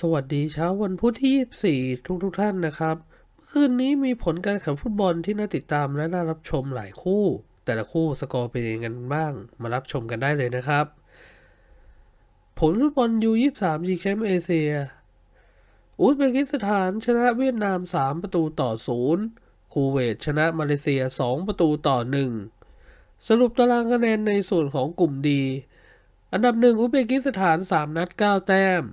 สวัสดีเช้าวันพุธที่ 24 ทุกทุกท่านนะครับเมื่อคืนนี้มีผลการแข่งฟุตบอลที่น่าติดตามและน่ารับชมหลายคู่ แต่ละคู่สกอร์เป็นยังไงกันบ้าง มารับชมกันได้เลยนะครับ ผลฟุตบอลยู23ชิงแชมป์เอเชีย อุซเบกิสถานชนะเวียดนาม 3 ประตูต่อ 0 คูเวตชนะมาเลเซีย 2 ประตูต่อ 1 สรุปตารางคะแนนในส่วนของกลุ่มดี อันดับหนึ่งอุซเบกิสถาน 3 นัด 9 แต้ม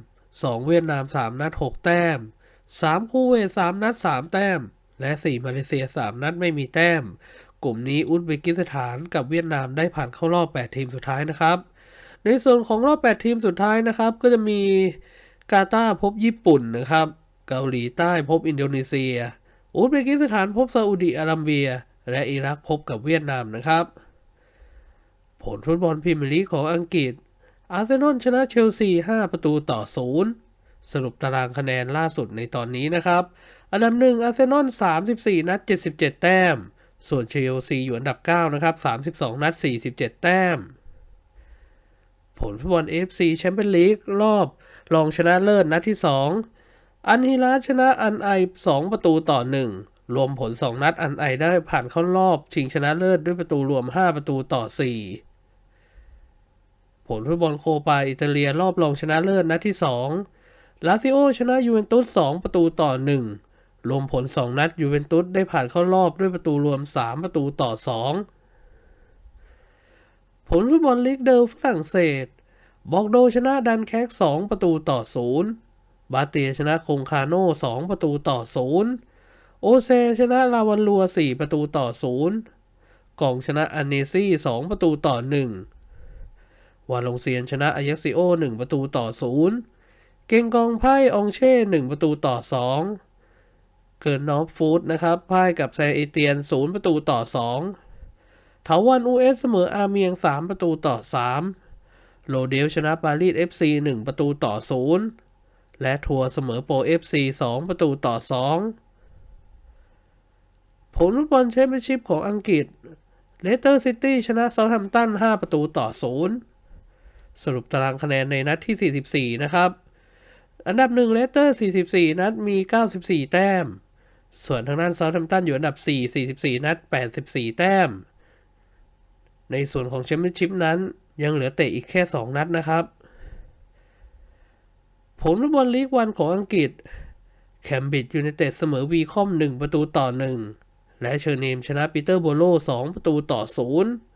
2 เวียดนาม 3 นัด 6 แต้ม 3 คูเวต3นัด 3 แต้ม และ 4 มาเลเซีย 3 นัดไม่มีแต้ม กลุ่มนี้อุซเบกิสถานกับเวียดนามได้ผ่านเข้ารอบ 8 ทีมสุดท้ายนะครับ ในส่วนของรอบ 8 ทีมสุดท้ายนะครับ ก็จะมีกาตาร์พบญี่ปุ่นนะครับ เกาหลีใต้พบอินโดนีเซีย อุซเบกิสถานพบซาอุดิอาระเบีย และอิรักพบกับเวียดนามนะครับ ผลฟุตบอลพรีเมียร์ลีกของอังกฤษ อาร์เซนอลชนะเชลซี 5 ประตูต่อ 0 สรุปตารางคะแนนล่าสุดในตอนนี้นะครับ อันดับหนึ่งอาร์เซนอล34 นัด 77 แต้ม ส่วนเชลซีอยู่อันดับ 9 นะครับ 32 นัด 47 แต้ม ผลฟุตบอล AFC แชมเปี้ยนลีกรอบ รองชนะเลิศนัดที่ 2 อันฮิลาชนะอันไอ 2 ประตูต่อ 1 รวมผล 2 นัดอันไอได้ผ่านเข้ารอบ ชิงชนะเลิศด้วยประตูรวม 5 ประตูต่อ 4 ผลฟุตบอลโคปาอิตาเลียรอบรองชนะเลิศนัดที่ 2 ลาซิโอชนะยูเวนตุส 2 ประตูต่อ 1 รวมผล 2 นัดยูเวนตุสได้ผ่านเข้ารอบด้วยประตูรวม 3 ประตูต่อ 2 ผลฟุตบอลลีกเดิลฝรั่งเศส บอกโดชนะดันแคก2 ประตูต่อ 0 บาเตียชนะคงคาโน่ 2 ประตูต่อ 0 โอเซชนะลาวันลัว 4 ประตูต่อ 0 กองชนะอันเนซี่ 2 ประตูต่อ 1 วาลงเซียนชนะอายักซิโอ 1 ประตูต่อ 0 เก่งกองไพ่องเช่ 1 ประตูต่อ 2 เกิร์นนอฟฟูดนะครับพ่ายกับแซเอเตียน 0 ประตูต่อ 2 เถาวันอูเอสเสมออาเมียง 3 ประตูต่อ 3 โลเดลชนะปารีส FC 1 ประตูต่อ 0 และทัวร์เสมอโปร FC 2 ประตูต่อ 2 ผลฟุตบอลแชมเปี้ยนชิพของอังกฤษเลสเตอร์ซิตี้ชนะเซาท์แฮมป์ตัน 5 ประตูต่อ 0 สรุปตารางคะแนนในนัดที่ 44 นะครับ อันดับ1เลสเตอร์ 44 นัดมี 94 แต้ม ส่วนทางด้านเซาท์แฮมป์ตันอยู่อันดับ 4 44 นัด 84 แต้ม ในส่วนของแชมเปี้ยนชิพนั้นยังเหลือเตะอีกแค่ 2 นัดนะครับ ผลฟุตบอลลีกวันของอังกฤษ แคมบิดจ์ยูไนเต็ดเสมอวีคอม 1 ประตูต่อ 1 และเชอร์เนมชนะปีเตอร์โบโล 2 ประตูต่อ 0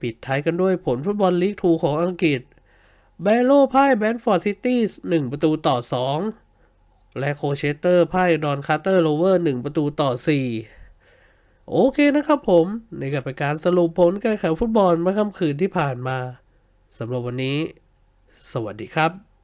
ปิดท้ายกันด้วยผลฟุตบอลลีกทูของอังกฤษ แบโลพ่ายแบนฟอร์ดซิตี้1ประตูต่อ 2 และโคเชสเตอร์พ่ายดอนคาร์เตอร์โรเวอร์ 1 ประตูต่อ 4 โอเคนะครับผมในกับเป็นการสรุปผลการแข่งฟุตบอลเมื่อค่ำคืนที่ผ่านมาสำหรับวันนี้ สวัสดีครับ